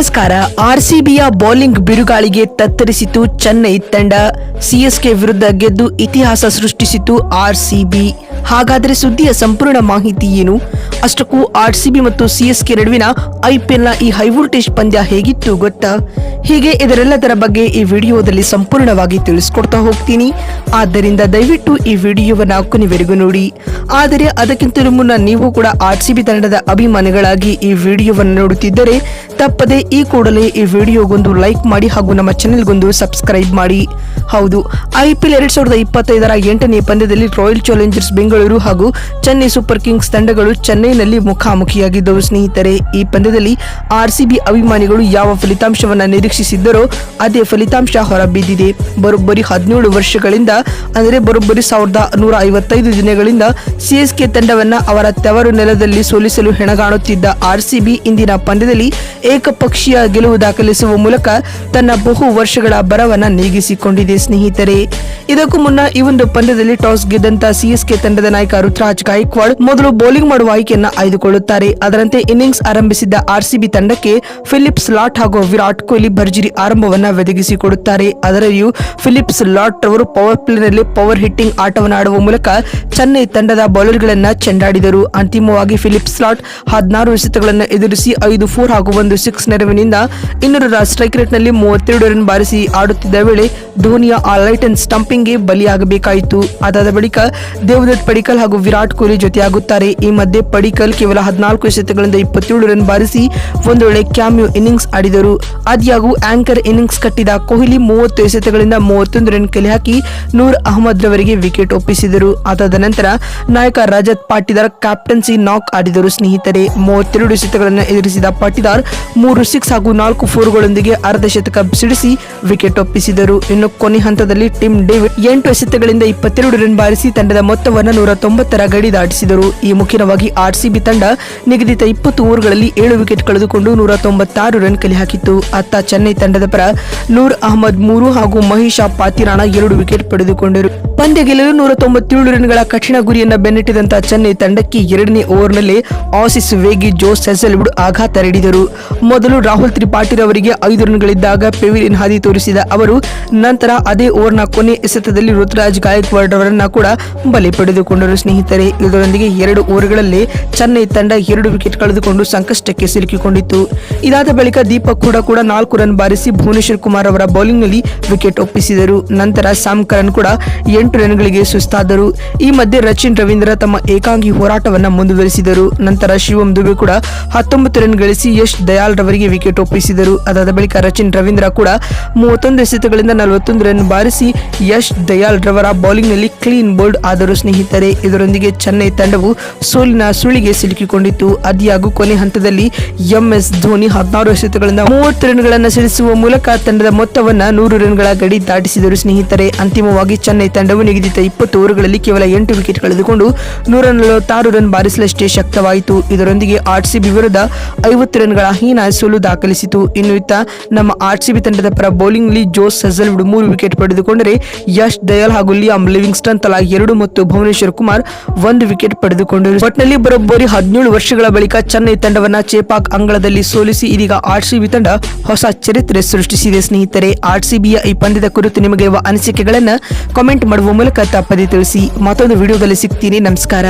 ನಮಸ್ಕಾರ. ಆರ್ಸಿಬಿಯ ಬೌಲಿಂಗ್ ಬಿರುಗಾಳಿಗೆ ತತ್ತರಿಸಿತು ಚೆನ್ನೈ ತಂಡ. ಸಿಎಸ್ಕೆ ವಿರುದ್ಧ ಗೆದ್ದು ಇತಿಹಾಸ ಸೃಷ್ಟಿಸಿತು ಆರ್ಸಿಬಿ. ಹಾಗಾದರೆ ಸುದ್ದಿಯ ಸಂಪೂರ್ಣ ಮಾಹಿತಿ ಏನು? ಅಷ್ಟಕ್ಕೂ ಆರ್ಸಿಬಿ ಮತ್ತು ಸಿಎಸ್ಕೆ ನಡುವಿನ ಐಪಿಎಲ್ನ ಈ ಹೈವೋಲ್ಟೇಜ್ ಪಂದ್ಯ ಹೇಗಿತ್ತು ಗೊತ್ತಾ? ಹೀಗೆ ಇದರೆಲ್ಲದರ ಬಗ್ಗೆ ಈ ವಿಡಿಯೋದಲ್ಲಿ ಸಂಪೂರ್ಣವಾಗಿ ತಿಳಿಸ್ಕೊಡ್ತಾ ಹೋಗ್ತೀನಿ. ಆದ್ದರಿಂದ ದಯವಿಟ್ಟು ಈ ವಿಡಿಯೋವನ್ನು ಕೊನೆವರೆಗೂ ನೋಡಿ. ಆದರೆ ಅದಕ್ಕಿಂತಲೂ ಮುನ್ನ ನೀವು ಕೂಡ ಆರ್ಸಿಬಿ ತಂಡದ ಅಭಿಮಾನಿಗಳಾಗಿ ಈ ವಿಡಿಯೋವನ್ನು ನೋಡುತ್ತಿದ್ದರೆ ತಪ್ಪದೆ ಈ ಕೂಡಲೇ ಈ ವಿಡಿಯೋಗೊಂದು ಲೈಕ್ ಮಾಡಿ ಹಾಗೂ ನಮ್ಮ ಚಾನೆಲ್ಗೊಂದು ಸಬ್ಸ್ಕ್ರೈಬ್ ಮಾಡಿ. ಹೌದು ಐಪಿಎಲ್ ಎರಡ್ ಸಾವಿರದ ಇಪ್ಪತ್ತೈದರ ಎಂಟನೇ ಪಂದ್ಯದಲ್ಲಿ ರಾಯಲ್ ಚಾಲೆಂಜರ್ಸ್ ಬೆಂಗಳೂರು ಹಾಗೂ ಚೆನ್ನೈ ಸೂಪರ್ ಕಿಂಗ್ಸ್ ತಂಡಗಳು ಚೆನ್ನೈನಲ್ಲಿ ಮುಖಾಮುಖಿಯಾಗಿದ್ದವು. ಸ್ನೇಹಿತರೆ, ಈ ಪಂದ್ಯದಲ್ಲಿ ಆರ್ಸಿಬಿ ಅಭಿಮಾನಿಗಳು ಯಾವ ಫಲಿತಾಂಶವನ್ನು ನಿರೀಕ್ಷಿಸಿದ್ದರೋ ಅದೇ ಫಲಿತಾಂಶ ಹೊರಬಿದ್ದಿದೆ. ಬರೋಬ್ಬರಿ ಹದಿನೇಳು ವರ್ಷಗಳಿಂದ, ಅಂದರೆ ಬರೋಬ್ಬರಿ ಸಾವಿರದ ನೂರ ಐವತ್ತೈದು ದಿನಗಳಿಂದ ಸಿಎಸ್ಕೆ ತಂಡವನ್ನು ಅವರ ತವರು ನೆಲದಲ್ಲಿ ಸೋಲಿಸಲು ಹೆಣಗಾಣುತ್ತಿದ್ದ ಆರ್ಸಿಬಿ ಇಂದಿನ ಪಂದ್ಯದಲ್ಲಿ ಏಕಪಕ್ಷೀಯ ಗೆಲುವು ದಾಖಲಿಸುವ ಮೂಲಕ ತನ್ನ ಬಹು ವರ್ಷಗಳ ಬರವನ್ನ ನೀಗಿಸಿಕೊಂಡಿದೆ. ಸ್ನೇಹಿತರೆ, ಇದಕ್ಕೂ ಮುನ್ನ ಈ ಒಂದು ಪಂದ್ಯದಲ್ಲಿ ಟಾಸ್ ಗೆದ್ದಂತ ಸಿಎಸ್ಕೆ ತಂಡದ ನಾಯಕ ರುತ್ರಾಜ್ ಗಾಯಕ್ವಾಡ್ ಮೊದಲು ಬೌಲಿಂಗ್ ಮಾಡುವ ಆಯ್ಕೆಯನ್ನ ಆಯ್ದುಕೊಳ್ಳುತ್ತಾರೆ. ಅದರಂತೆ ಇನ್ನಿಂಗ್ಸ್ ಆರಂಭಿಸಿದ್ದ ಆರ್ಸಿಬಿ ತಂಡಕ್ಕೆ ಫಿಲಿಪ್ಸ್ ಲಾಟ್ ಹಾಗೂ ವಿರಾಟ್ ಕೊಹ್ಲಿ ಭರ್ಜರಿ ಆರಂಭವನ್ನ ಒದಗಿಸಿಕೊಡುತ್ತಾರೆ. ಅದರಲ್ಲಿಯೂ ಫಿಲಿಪ್ಸ್ ಲಾಟ್ ಅವರು ಪವರ್ ಪ್ಲೇನಲ್ಲಿ ಪವರ್ ಹಿಟ್ಟಿಂಗ್ ಆಟವನ್ನು ಆಡುವ ಮೂಲಕ ಚೆನ್ನೈ ತಂಡದ ಬೌಲರ್ಗಳನ್ನ ಚೆಂಡಾಡಿದರು. ಅಂತಿಮವಾಗಿ ಫಿಲಿಪ್ಸ್ ಲಾಟ್ ಹದಿನಾರು ಎಸೆತಗಳನ್ನು ಎದುರಿಸಿ ಐದು ಫೋರ್ ಹಾಗೂ ಒಂದು ಸಿಕ್ಸ್ ನೆರವಿನಿಂದ ಇನ್ನೂರರ ಸ್ಟ್ರೈಕ್ ರೇಟ್ನಲ್ಲಿ ಮೂವತ್ತೆರಡು ರನ್ ಬಾರಿಸಿ ಆಡುತ್ತಿದ್ದ ವೇಳೆ ಧೋನಿಯ ಆ ಲೈಟ್ ಅಂಡ್ ಸ್ಟಂಪಿಂಗ್ಗೆ ಬಲಿಯಾಗಬೇಕಾಯಿತು. ಅದಾದ ಬಳಿಕ ದೇವದತ್ ಪಡಿಕಲ್ ಹಾಗೂ ವಿರಾಟ್ ಕೊಹ್ಲಿ ಜೊತೆಯಾಗುತ್ತಾರೆ. ಈ ಮಧ್ಯೆ ಪಡಿಕಲ್ ಕೇವಲ ಹದಿನಾಲ್ಕು ಎಸೆತಗಳಿಂದ ಇಪ್ಪತ್ತೇಳು ರನ್ ಬಾರಿಸಿ ಒಂದು ವೇಳೆ ಕ್ಯಾಮ್ಯೂ ಇನ್ನಿಂಗ್ಸ್ ಆಡಿದರು. ಆದ್ಯಾಗೂ ಆಂಕರ್ ಇನ್ನಿಂಗ್ಸ್ ಕಟ್ಟಿದ ಕೊಹ್ಲಿ ಮೂವತ್ತು ಎಸೆತಗಳಿಂದ ಮೂವತ್ತೊಂದು ರನ್ ಕಲೆ ಹಾಕಿ ನೂರ್ ಅಹಮದ್ ರವರಿಗೆ ವಿಕೆಟ್ ಒಪ್ಪಿಸಿದರು. ಅದಾದ ನಂತರ ನಾಯಕ ರಜತ್ ಪಾಟಿದಾರ್ ಕ್ಯಾಪ್ಟನ್ಸಿ ನಾಕ್ ಆಡಿದರು. ಸ್ನೇಹಿತರೆ, ಮೂವತ್ತೆರಡು ಎಸೆತಗಳನ್ನು ಎದುರಿಸಿದ ಪಾಟಿದಾರ್ ಮೂರು ಸಿಕ್ಸ್ ಹಾಗೂ ನಾಲ್ಕು ಫೋರ್ಗಳೊಂದಿಗೆ ಅರ್ಧ ಶತಕ ಸಿಡಿಸಿ ವಿಕೆಟ್ ಒಪ್ಪಿಸಿದರು. ಇನ್ನು ಕೊನೆ ಹಂತದಲ್ಲಿ ಟಿಮ್ ಡೇವಿಡ್ ಎಂಟು ಎಸೆತಗಳಿಂದ ಇಪ್ಪತ್ತೆರಡು ರನ್ ಬಾರಿಸಿ ತಂಡದ ಮೊತ್ತವನ್ನು ನೂರ ತೊಂಬತ್ತರ ಗಡಿ ದಾಟಿಸಿದರು. ಈ ಮುಖ್ಯವಾಗಿ ಆರ್ಸಿಬಿ ತಂಡ ನಿಗದಿತ ಇಪ್ಪತ್ತು ಓವರ್ಗಳಲ್ಲಿ ಏಳು ವಿಕೆಟ್ ಕಳೆದುಕೊಂಡು ನೂರ ತೊಂಬತ್ತಾರು ರನ್ ಕಲೆ ಹಾಕಿತ್ತು ಅತ್ತ ಚೆನ್ನೈ ತಂಡದ ಪರ ನೂರ್ ಅಹಮದ್ ಮೂರು ಹಾಗೂ ಮಹಿಷಾ ಪಾತಿರಾಣ ಎರಡು ವಿಕೆಟ್ ಪಡೆದುಕೊಂಡರು. ಪಂದ್ಯ ಗೆಲ್ಲಲು ನೂರ ತೊಂಬತ್ತೇಳು ರನ್ಗಳ ಕಠಿಣ ಗುರಿಯನ್ನ ಬೆನ್ನಟ್ಟಿದಂತಹ ಚೆನ್ನೈ ತಂಡಕ್ಕೆ ಎರಡನೇ ಓವರ್ನಲ್ಲಿ ಆಸಿಸ್ ವೇಗಿ ಜೋಸ್ ಸೆಸಲ್ವುಡ್ ಆಘಾತ ನೀಡಿದರು. ಮೊದಲು ರಾಹುಲ್ ತ್ರಿಪಾಠಿರವರಿಗೆ ಐದು ರನ್ಗಳಿದ್ದಾಗ ಪೆವಿಲಿನ್ ಹಾದಿ ತೋರಿಸಿದ ಅವರು, ನಂತರ ಅದೇ ಓವರ್ನ ಕೊನೆ ಎಸೆತದಲ್ಲಿ ಋತುರಾಜ್ ಗಾಯಕ್ವಾಡ್ ಅವರನ್ನ ಕೂಡ ಬಲಿ ಪಡೆದುಕೊಂಡರು. ಸ್ನೇಹಿತರೆ, ಇದರೊಂದಿಗೆ ಎರಡು ಓವರ್ಗಳಲ್ಲಿ ಚೆನ್ನೈ ತಂಡ ಎರಡು ವಿಕೆಟ್ ಕಳೆದುಕೊಂಡು ಸಂಕಷ್ಟಕ್ಕೆ ಸಿಲುಕಿಕೊಂಡಿತ್ತು. ಇದಾದ ಬಳಿಕ ದೀಪಕ್ ಕೂಡ ಕೂಡ ನಾಲ್ಕು ರನ್ ಬಾರಿಸಿ ಭುವನೇಶ್ವರ್ ಕುಮಾರ್ ಅವರ ಬೌಲಿಂಗ್ನಲ್ಲಿ ವಿಕೆಟ್ ಒಪ್ಪಿಸಿದರು. ನಂತರ ಸಾಮ್ ಕರನ್ ಕೂಡ ಎಂಟು ರನ್ಗಳಿಗೆ ಸುಸ್ತಾದರು. ಈ ಮಧ್ಯೆ ರಚಿನ್ ರವೀಂದ್ರ ತಮ್ಮ ಏಕಾಂಗಿ ಹೋರಾಟವನ್ನ ಮುಂದುವರಿಸಿದರು. ನಂತರ ಶಿವಂ ದುಬೆ ಕೂಡ ಹತ್ತೊಂಬತ್ತು ರನ್ ಗಳಿಸಿ ಯಶ್ ದಯಾಲ್ ರವರಿಗೆ ವಿಕೆಟ್ ಒಪ್ಪಿಸಿದರು. ಅದಾದ ಬಳಿಕ ರಚಿನ್ ರವೀಂದ್ರ ಕೂಡ ಮೂವತ್ತೊಂದು ಎಸೆತಗಳಿಂದ ನಲವತ್ತೊಂದು ರನ್ ಬಾರಿಸಿ ಯಶ್ ದಯಾಲ್ ರವರ ಬೌಲಿಂಗ್ನಲ್ಲಿ ಕ್ಲೀನ್ ಬೋಲ್ಡ್ ಆದರೂ ಸ್ನೇಹಿತರೆ, ಇದರೊಂದಿಗೆ ಚೆನ್ನೈ ತಂಡವು ಸೋಲಿನ ಸುಳಿಗೆ ಸಿಲುಕಿಕೊಂಡಿತ್ತು. ಅದಿಯಾಗೂ ಕೊನೆ ಹಂತದಲ್ಲಿ ಎಂಎಸ್ ಧೋನಿ ಹದಿನಾರು ಎಸೆತಗಳಿಂದ ಮೂವತ್ತು ರನ್ಗಳನ್ನು ಸಿಡಿಸುವ ಮೂಲಕ ತಂಡದ ಮೊತ್ತವನ್ನು ನೂರು ರನ್ಗಳ ಗಡಿ ದಾಟಿಸಿದರು ಸ್ನೇಹಿತರೆ. ಅಂತಿಮವಾಗಿ ಚೆನ್ನೈ ತಂಡವು ನಿಗದಿತ ಇಪ್ಪತ್ತು ಓವರ್ಗಳಲ್ಲಿ ಕೇವಲ ಎಂಟು ವಿಕೆಟ್ ಕಳೆದುಕೊಂಡು ನೂರ ನಲವತ್ತಾರು ರನ್ ಬಾರಿಸಲಷ್ಟೇ ಶಕ್ತವಾಯಿತು. ಇದರೊಂದಿಗೆ ಆರ್ಸಿಬಿ ವಿರುದ್ಧ ಐವತ್ತು ರನ್ಗಳ ಹೀನ ಸೋಲು ದಾಖಲಿಸಿತು. ಇನ್ನು ಇತ್ತ ನಮ್ಮ ಆರ್ಸಿಬಿ ತಂಡದ ಪರ ಬೌಲಿಂಗ್ಲಿ ಜೋಸ್ ಸಜಲ್ವುಡ್ ಮೂರು ವಿಕೆಟ್ ಪಡೆದುಕೊಂಡರೆ ಯಶ್ ದಯಾಲ್ ಹಾಗೂ ಲಿಯಾಮ್ ಲಿವಿಂಗ್ಸ್ಟನ್ ತಲಾ ಎರಡು ಮತ್ತು ಭುವನೇಶ್ವರ್ ಕುಮಾರ್ ಒಂದು ವಿಕೆಟ್ ಪಡೆದುಕೊಂಡರು. ಒಟ್ಟಿನಲ್ಲಿ ಬರೋಬ್ಬರಿ ಹದಿನೇಳು ವರ್ಷಗಳ ಬಳಿಕ ಚೆನ್ನೈ ತಂಡವನ್ನ ಚೇಪಾಕ್ ಅಂಗಳದಲ್ಲಿ ಸೋಲಿಸಿ ಇದೀಗ ಆರ್ಸಿಬಿ ತಂಡ ಹೊಸ ಚರಿತ್ರೆ ಸೃಷ್ಟಿಸಿದೆ. ಸ್ನೇಹಿತರೆ, ಆರ್ಸಿಬಿಯ ಈ ಪಂದ್ಯದ ಕುರಿತು ನಿಮಗಿರುವ ಅನಿಸಿಕೆಗಳನ್ನ ಕಾಮೆಂಟ್ ಮಾಡುವ ಮೂಲಕ ತಪ್ಪದೆ ತಿಳಿಸಿ. ಮತ್ತೊಂದು ವಿಡಿಯೋದಲ್ಲಿ ಸಿಗ್ತೀನಿ. ನಮಸ್ಕಾರ.